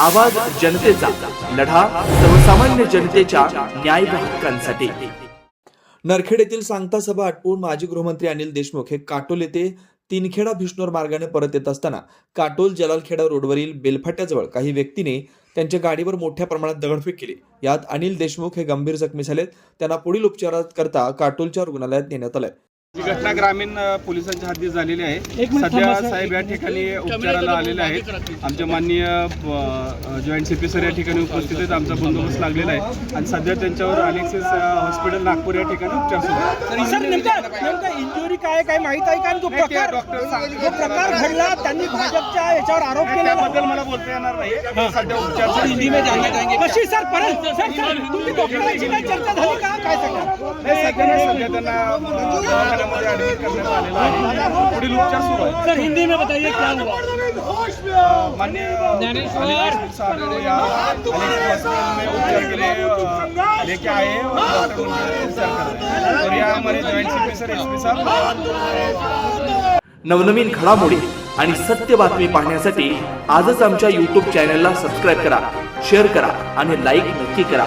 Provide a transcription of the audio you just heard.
आवाज जनतेचा लढा सर्वसामान्य जनतेच्या न्याय हक्कांसाठी. नरखेड येथील सांगता सभा आटपून माजी गृहमंत्री अनिल देशमुख हे काटोल येथे तीनखेडा भिष्णोर मार्गाने परत येत असताना काटोल जलालखेडा रोडवरील बेलफाट्याजवळ काही व्यक्तीने त्यांच्या गाडीवर मोठ्या प्रमाणात दगडफेक केली. यात अनिल देशमुख हे गंभीर जखमी झालेत. त्यांना पुढील उपचाराकरता काटोलच्या रुग्णालयात नेण्यात आलंय. ही घटना ग्रामीण पोलिसांच्या हद्दीत झालेली आहे. सध्या साहेब या ठिकाणी उपचाराला आलेले आहेत. आमचे माननीय जॉईंट सी पी सर या ठिकाणी उपस्थित आहेत. आमचा बंदोबस्त लागलेला आहे. आणि सध्या त्यांच्यावर अलेक्सिस हॉस्पिटल नागपूर या ठिकाणी उपचार सुरू काय काय माहीत आहे का? आणि तो नाही, ते प्रकार घडला त्यांनी भाजपच्या याच्यावर आरोप केला त्याबद्दल मला बोलता येणार नाही. सध्या उपचार. कशी सर? परत तुमची डॉक्टरांची चर्चा झाली का? काय सांगा? आहे. पुढील उपचार सुरू आहेत. सर हिंदी में बताइए क्या हुआ? उपचार अ, लेके हैं और हैं हमारे जॉइंट सर साहब नवनवीन घडामोडी आणि सत्य बातमी पाहण्यासाठी आजच आमच्या यूट्यूब चॅनलला सबस्क्राईब करा शेअर करा आणि लाईक नक्की करा.